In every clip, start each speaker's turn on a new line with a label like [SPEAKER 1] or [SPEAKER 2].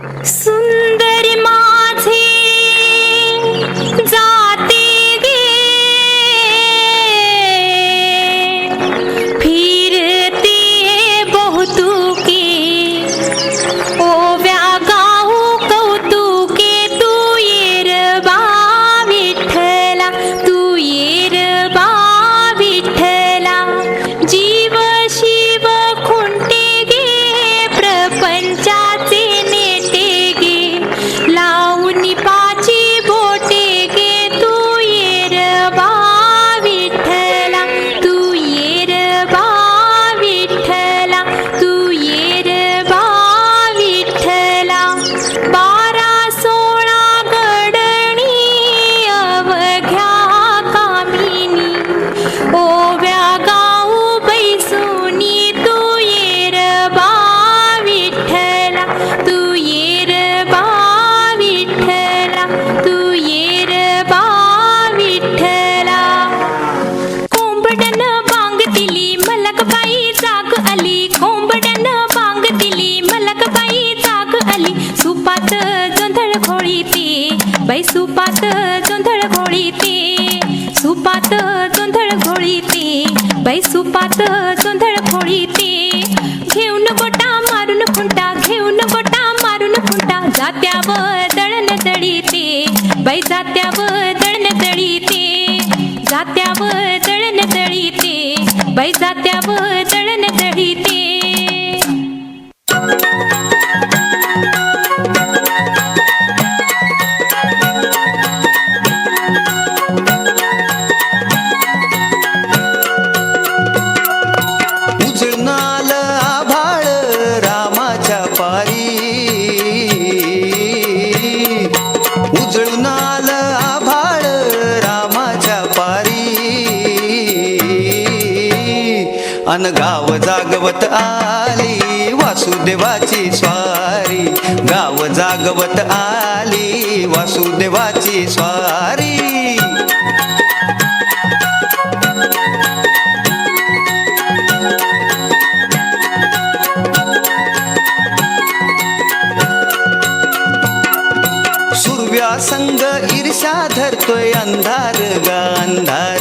[SPEAKER 1] सुंदरी माझे जाते गे. फिरते बहुतुके. ओव्या गाऊ कौतुके तू येर बा विठ्ठला तू येर बा विठ्ठला. जीव शिव खुंटे गे प्रपंचाचे सुपात जोंधळ घोळीते बाई सुपात जोंधळ घोळीते सुपात जोंधळ घोळीते बाई सुपात जोंधळ घोळीते घेऊन गोटा मारून खुंटा घेऊन गोटा मारून खुंटा. जात्यावर
[SPEAKER 2] अन गाव जागवत आली वासुदेवाची स्वारी. गाव जागवत आली वासुदेवाची स्वारी. सुरव्या संग ईर्षा धरतोय अंधार गा अंधार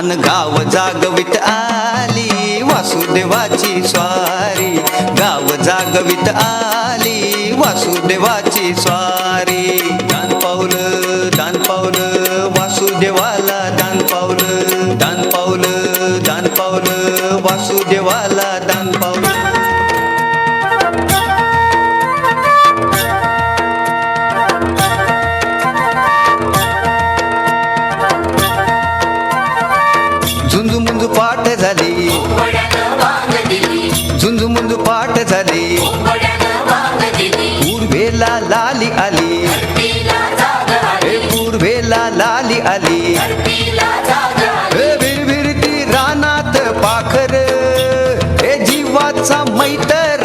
[SPEAKER 2] अन गाव जागवित आली वासुदेवाची स्वारी. गाव जागवित आली वासुदेवाची स्वारी. दान पावलं दान पावलं वासुदेवाला पूर्वेला लाली आली. हे पूर्वेला लाली आली. विरविरती रानात पाखर हे जीवाचा मैतर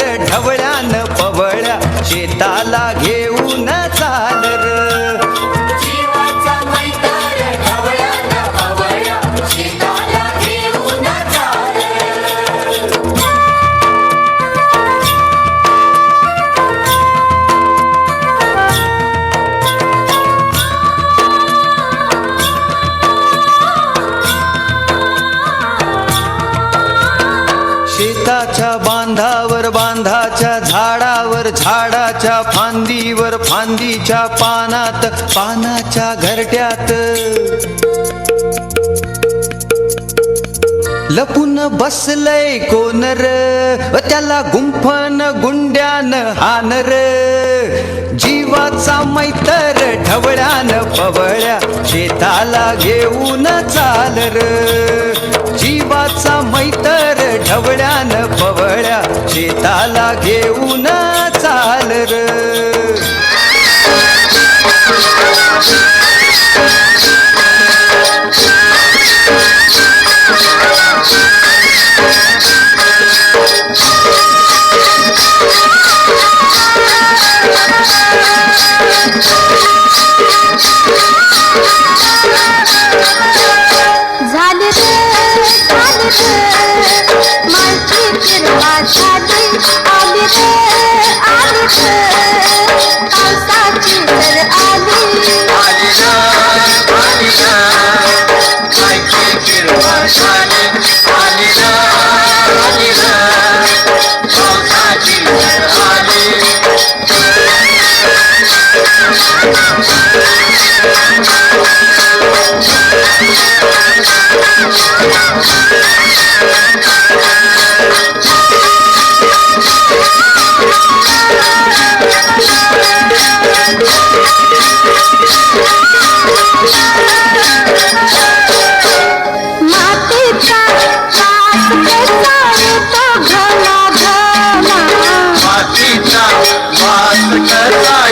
[SPEAKER 2] बांधाच्या झाडावर झाडाच्या फांदीवर फांदीच्या पानात पानाच्या घरट्यात. लपून बसलय कोनर त्याला गुंफन गुंड्यान हानर. जीवाचा मैतर ढवळ्यान पवळ्या शेताला घेऊन चाल र जीवाचा मैतर ढवळ्यान पवळ्या शेताला घेऊन चाल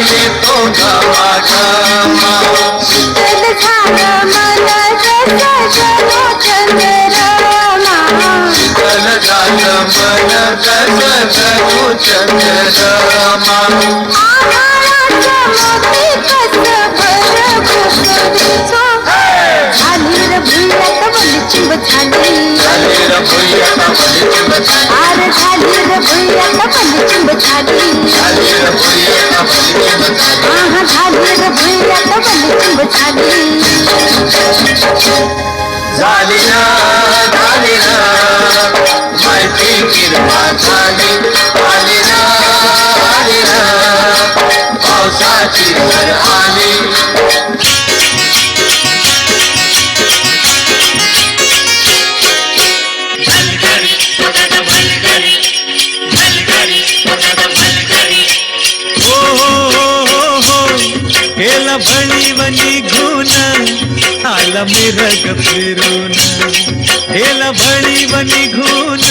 [SPEAKER 3] घमा घमा
[SPEAKER 1] शीतल झालं मन जसं जणू चंद्रमा
[SPEAKER 3] शीतल झालं मन कस जणू चंद्रमा
[SPEAKER 1] झाली झाली
[SPEAKER 3] झाली र भुय्यात बलिचिंब झाली
[SPEAKER 1] आर झाली रे भुईयात वलिचिंब झाली
[SPEAKER 3] झाली. झाली
[SPEAKER 1] झाली रे भुईयात झाली
[SPEAKER 3] ना झाली ना माहिती किरपा झाली. आली ना आली ना पावसाची
[SPEAKER 4] केला भळीवनी घुन आला मिरग फिरून. केला भळीवनी घुन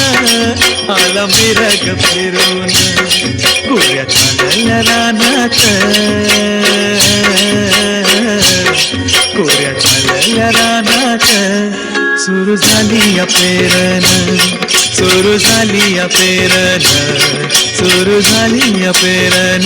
[SPEAKER 4] आला मिरग फिरून. कुऱ्या चालल्या रानात कुऱ्या चालल्या रानात. सुरू झाली या पेरण सुरू झाली या पेरण सुरू झाली या पेरण